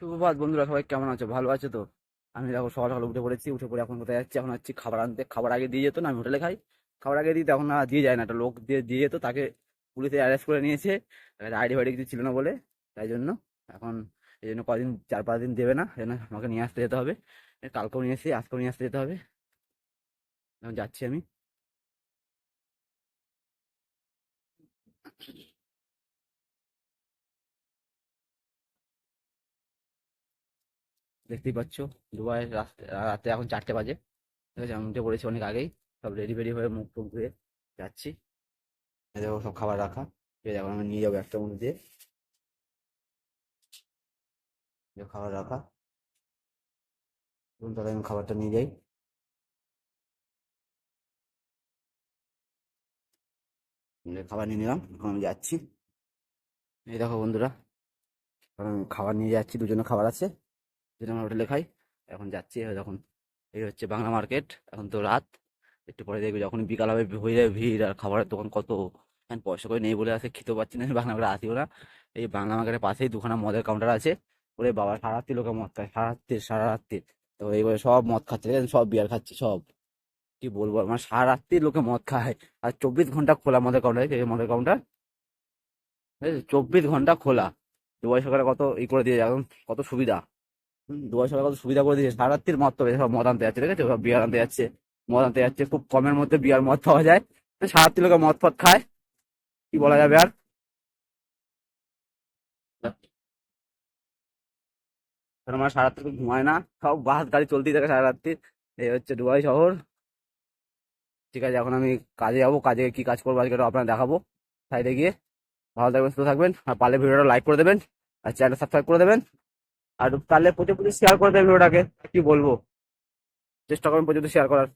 সুপ্রভাত বন্ধুরা, সবাই কেমন আছো? ভালো আছো তো? আমি দেখো সকাল সকাল উঠে পড়েছি, উঠে পড়ে এখন কোথায় যাচ্ছি? এখন যাচ্ছি খাবার আনতে। খাবার আগে দিয়ে যেত না, আমি হোটেলে খাই। খাবার আগে দিই, তখন আর দিয়ে যায় না। একটা লোক দিয়ে দিয়ে যেত, তাকে পুলিশে অ্যারেস্ট করে নিয়েছে। আইডি ফাইডি কিছু ছিল না বলে, তাই জন্য। এখন এই জন্য কদিন, চার পাঁচ দিন দেবে না, এই জন্য আমাকে নিয়ে আসতে যেতে হবে। কালকেও নিয়ে এসে আজকেও নিয়ে আসতে যেতে হবে। এখন যাচ্ছি আমি। দেখতেই পাচ্ছ, দুবাই রাতে এখন চারটে বাজে। ঠিক আছে, আমি উঠে পড়েছি অনেক আগেই। সব রেডি ফেডি হয়ে মুখ টুক ধুয়ে যাচ্ছি। দেখো সব খাবার রাখা। ঠিক আছে, এখন আমি নিয়ে যাব একটা মধ্যে দিয়ে। খাবার রাখা। তাহলে আমি খাবারটা নিয়ে যাই। খাবার নিয়ে নিলাম, এখন আমি যাচ্ছি। এই দেখো বন্ধুরা আমি খাবার নিয়ে যাচ্ছি, দুজনে খাবার আছে। যেটা আমরা হোটেলে খাই। এখন যাচ্ছি যখন এই হচ্ছে বাংলা মার্কেট এখন তো রাত। একটু পরে দেখবে যখন বিকাল হবে, হয়ে যাবে ভিড় আর খাবারের দোকান কত। এখন পয়সা করে নেই বলে আছে খেতেও পাচ্ছি না বাংলা মার্কেটে আসিও না। এই বাংলা মার্কেটের পাশেই দুখানা মদের কাউন্টার আছে। ওরে বাবা সারা রাত্রি লোকে মদ খায় সারা রাত্রি সারা রাত্রি তো এইবারে সব মদ খাচ্ছে? সব বিয়ার খাচ্ছে, সব। কি বলব মানে সারা রাত্রি লোকে মদ খায়। আর চব্বিশ ঘণ্টা খোলা মদের কাউন্টার এই মদের কাউন্টার ঠিক চব্বিশ ঘণ্টা খোলা। দুবাই সরকারে কত ই করে দিয়ে এখন কত সুবিধা। দুবাই সরকার কত সুবিধা করে দিয়েছে। সারা রাত্রির মদ তো সব মদ আনতে যাচ্ছে, ঠিক আছে? সব বিয়ার আনতে যাচ্ছে, মদ আনতে যাচ্ছে, খুব কমের মধ্যে বিয়ার মদ পাওয়া যায়। সারা রাত্রি লোকে মদ ফদ খায়। কি বলা যাবে আর? আমার সারা রাত্রি ঘুমায় না সব বাস গাড়ি চলতেই থাকে সারা রাত্রি এই হচ্ছে দুবাই শহর। ঠিক আছে, এখন আমি কাজে যাব, কাজে কি কাজ করব আজকে আপনার দেখাবো। সাইডে গিয়ে। ভালো থাকবেন, সুস্থ থাকবেন, আর পারলে ভিডিওটা লাইক করে দেবেন, আর চ্যানেল সাবস্ক্রাইব করে দেবেন। আর তাহলে প্রচুর প্রচুর শেয়ার করে দেবে ভিডিওটাকে কি বলব? চেষ্টা করবেন প্রচুর শেয়ার করার।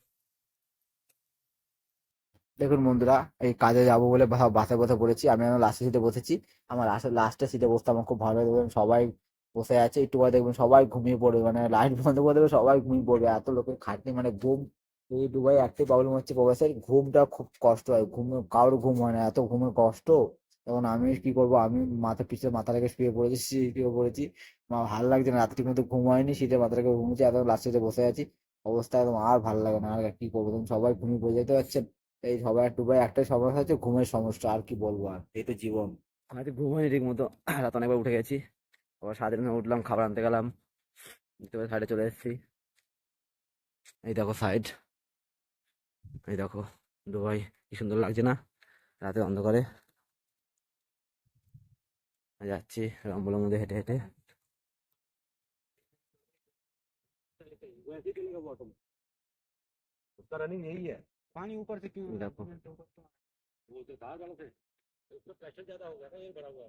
দেখুন বন্ধুরা, এই কাজে যাব বলে বাসে বসে পড়েছি, আমি এখন লাস্টের সিটে বসেছি। আমার লাস্টের সিটে বসতে আমার খুব ভালো লাগবে সবাই বসে আছে, একটু পরে দেখবেন সবাই ঘুমিয়ে পড়বে মানে লাইট বন্ধ করে দেবে, সবাই ঘুমিয়ে পড়বে, এত লোকের খাটনি মানে ঘুম, এই দুবাই একটাই প্রবলেম হচ্ছে প্রবাসের, ঘুমটা খুব কষ্ট হয়, ঘুম, কারোর ঘুম হয় না, এত ঘুমের কষ্ট। এখন আমি কি করব? আমি মাথা পিছনে মাথা রেখে শুয়ে পড়েছি শুয়ে পড়েছি। আমার ভালো লাগছে না, রাত্রি মতো ঘুম হয়নি শীতে মাথা রেখে ঘুমোচ্ছি এত লাস্টে বসে আছি। অবস্থা একদম আর ভালো লাগে না, আর কি করব? তখন সবাই ঘুমিয়ে পড়ে যেতে পারছে। এই সবার দুবাই একটাই সমস্যা হচ্ছে ঘুমের সমস্যা, আর কি বলব আর? এই তো জীবন। আমি ঘুম হয়নি ঠিক মতো রাত অনেকবার উঠে গেছি। আবার সাড়ে তিনটা উঠলাম, খাবার আনতে গেলাম সাইডে চলে এসেছি। এই দেখো সাইড এই দেখো দুবাই, কি সুন্দর লাগছে না? রাতে অন্ধকারে। যাচ্ছি রম্বলের মধ্যে হেঁটে হেঁটে उसका रनिंग यही है पानी ऊपर से क्यों देखो। वो तो कहा गलत है उसका प्रेशर ज्यादा हो गया ना ये बड़ा हुआ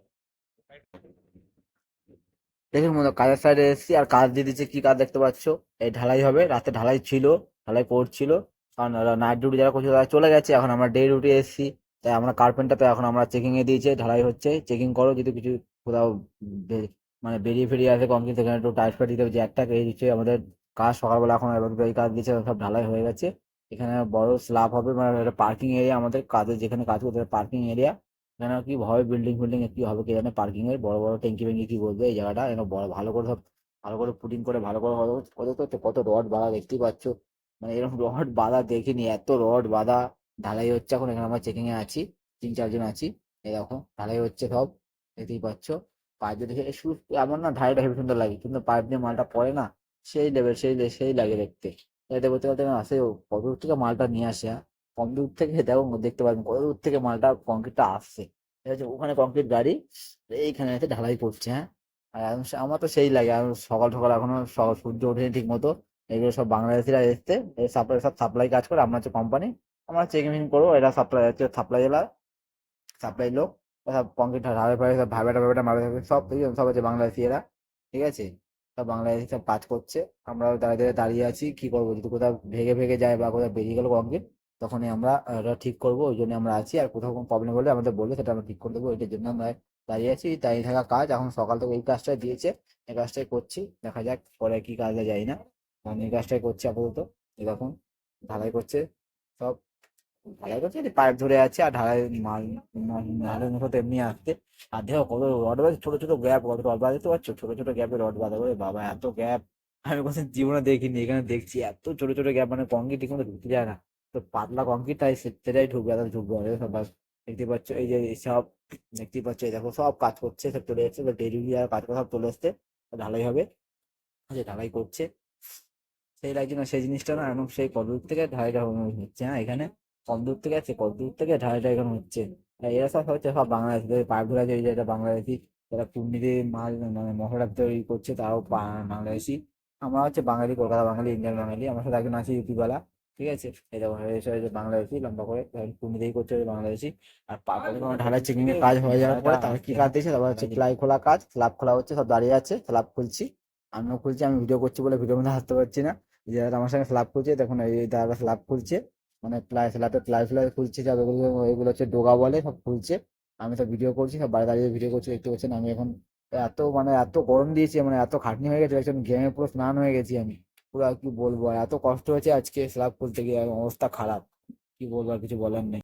দেখুন মতো কাজের সাইডে এসেছি আর কাজ দিয়ে দিচ্ছে কি কাজ দেখতে পাচ্ছ এই ঢালাই হবে রাতে ঢালাই ছিল ঢালাই করছিল কারণ নাইট ডিউটি যারা করছিল তারা চলে গেছে এখন আমরা ডে ডিউটি এসেছি তাই আমরা কার্পেন্টার তো এখন আমরা চেকিং এ দিয়েছে, ঢালাই হচ্ছে। চেকিং করো, যদি কিছু কোথাও মানে বেরিয়ে ফেরিয়ে আসে কংক্রিট সেখানে একটু টাইট ফাইট দিতে হবে। যে একটা এই দিচ্ছে, আমাদের কাজ সকালবেলা এখন এবার এই কাজ দিচ্ছে সব ঢালাই হয়ে গেছে। এখানে বড় স্ল্যাব হবে মানে একটা পার্কিং এরিয়া আমাদের কাজের যেখানে কাজ করতে পার্কিং এরিয়া এখানে কি হবে বিল্ডিং ফিল্ডিং কি হবে কে জানে পার্কিং এর বড় বড় ট্যাঙ্কি ফ্যাঙ্কি কি বলবে, এই জায়গাটা। এখানে বড়, ভালো করে সব, ভালো করে পুটিং করে, ভালো করে কত কত রড বাঁধা দেখতেই পাচ্ছ। মানে এরকম রড বাঁধা দেখিনি, এত রড বাঁধা। ঢালাই হচ্ছে এখন এখানে আমরা চেকিং এ আছি, তিন চারজন আছি দেখো, ঢালাই হচ্ছে সব, দেখতেই পাচ্ছ। পাইপ দিয়ে দেখে শুধু এমন না, ঢালাইটা হেবি সুন্দর লাগে, কিন্তু পাইপ দিয়ে মালটা পড়ে না, সেই লেভেল সেই সেই লাগে দেখতে। এতে বলতে বলতে আসে কত দূর থেকে মালটা নিয়ে আসে হ্যাঁ? কম দূর থেকে, দেখো, দেখতে পাবেন কত দূর থেকে মালটা কংক্রিটটা আসছে। ঠিক আছে ওখানে কংক্রিট গাড়ি, এইখানে এসে ঢালাই করছে হ্যাঁ? আর আমার তো সেই লাগে আমি সকাল সকাল এখনও সূর্য ওঠেনি ঠিক মতো এগুলো সব বাংলাদেশিরা এসছে সাপ্লাই সব সাপ্লাই কাজ করে, আমরা হচ্ছে কোম্পানি আমরা চেকিং করব এটা সাপ্লাই হচ্ছে সাপ্লাই এলা সাপ্লাই লোক সব কংক্রিট ঢালাই ফালাই সব ভাবেটা ভাবেটা মারা থাকবে সব আছে সব হচ্ছে বাংলাদেশি এরা, ঠিক আছে? সব বাংলাদেশি সব কাজ করছে, আমরা দাঁড়িয়ে দাঁড়িয়ে আছি, কি করব? যদি কোথাও ভেঙে ভেঙে যায় বা কোথাও বেরিয়ে গেলো কংক্রিট তখনই আমরা ঠিক করব, ওই জন্য আমরা আছি, আর কোথাও কোনো প্রবলেম হলে আমাদের বলবে, সেটা আমরা ঠিক করে দেবো এটার জন্য আমরা দাঁড়িয়ে আছি, দাঁড়িয়ে থাকা কাজ, এখন সকাল থেকে এই কাজটাই দিয়েছে, এই কাজটাই করছি, দেখা যাক পরে কি কাজে যাই না এই কাজটাই করছি আপাতত এরকম ঢালাই করছে, সব ঢালাই করছে পাইপ ধরে আছে আর ঢালাই মাল মতো তো এমনি আসছে। আর দেখো কত রড বাজে ছোট ছোট গ্যাপ কত রড বাজাতে পারছ ছোট ছোট গ্যাপে রড বাঁধা করে বাবা এত গ্যাপ আমি কোনদিন জীবনে দেখিনি, এখানে দেখছি এত ছোট ছোট গ্যাপ মানে কংক্রিট ঠিক মতো ঢুকতে যায় না। তো পাতলা কংক্রিট তাই সেটাই ঢুকবে আর ঢুকবে আর সব দেখতে পাচ্ছ, এই যে সব, দেখতে পাচ্ছ, এই দেখো সব কাজ করছে, সব চলে যাচ্ছে ডেলিভারি আর কাজ করে সব চলে আসছে ঢালাই হবে। যে ঢালাই করছে। সেই লাগছে না, সেই জিনিসটা না এখন সেই কত দূর থেকে ঢালাইটা হচ্ছে হ্যাঁ এখানে। কম দূর থেকে আছে, কত দূর থেকে? ঢালাইটা এখন হচ্ছে। এরা সব হচ্ছে সব বাংলাদেশি। এই যে এটা বাংলাদেশি। যারা কুর্নিতে মাল মানে মশলা তৈরি করছে তারাও বাংলাদেশি। আমরা হচ্ছে বাঙালি, কলকাতা বাঙালি, ইন্ডিয়ান বাঙালি। আমার সাথে একজন আছে ইউপিওয়ালা ঠিক আছে? এসে হচ্ছে বাংলাদেশি, লম্বা করে। কুর্নিতেই করছে বাংলাদেশি। আর পাপড়ে কোনো ঢালাই চেকিং এর কাজ হয়ে যাওয়ার পরে তারপর কি কাজ দিয়েছে? তারপর হচ্ছে প্লাই খোলা কাজ স্ল্যাব খোলা হচ্ছে, সব দাঁড়িয়ে আছে স্ল্যাব খুলছি। আমিও খুলছি, আমি ভিডিও করছি বলে ভিডিও মধ্যে আসতে পারছি না। যে আমার সঙ্গে স্ল্যাব খুলছে, দেখুন এই দাদা স্ল্যাব খুলছে। মানে প্লাই স্ল্যাবে প্লাই ফ্লাই খুলছে যা ওইগুলো হচ্ছে ডোগা বলে, সব খুলছে। আমি সব ভিডিও করছি, সব বাড়ি দাঁড়িয়ে ভিডিও করছি, দেখতে পাচ্ছেন আমি এখন এত মানে এত গরম দিয়েছি মানে এত খাটনি হয়ে গেছে একজন গেমে পুরো স্নান হয়ে গেছি আমি। পুরো আর কি বলব, আর এত কষ্ট হয়েছে আজকে স্ল্যাব খুলতে গিয়ে, অবস্থা খারাপ। কি বলব আর কিছু বলার নেই।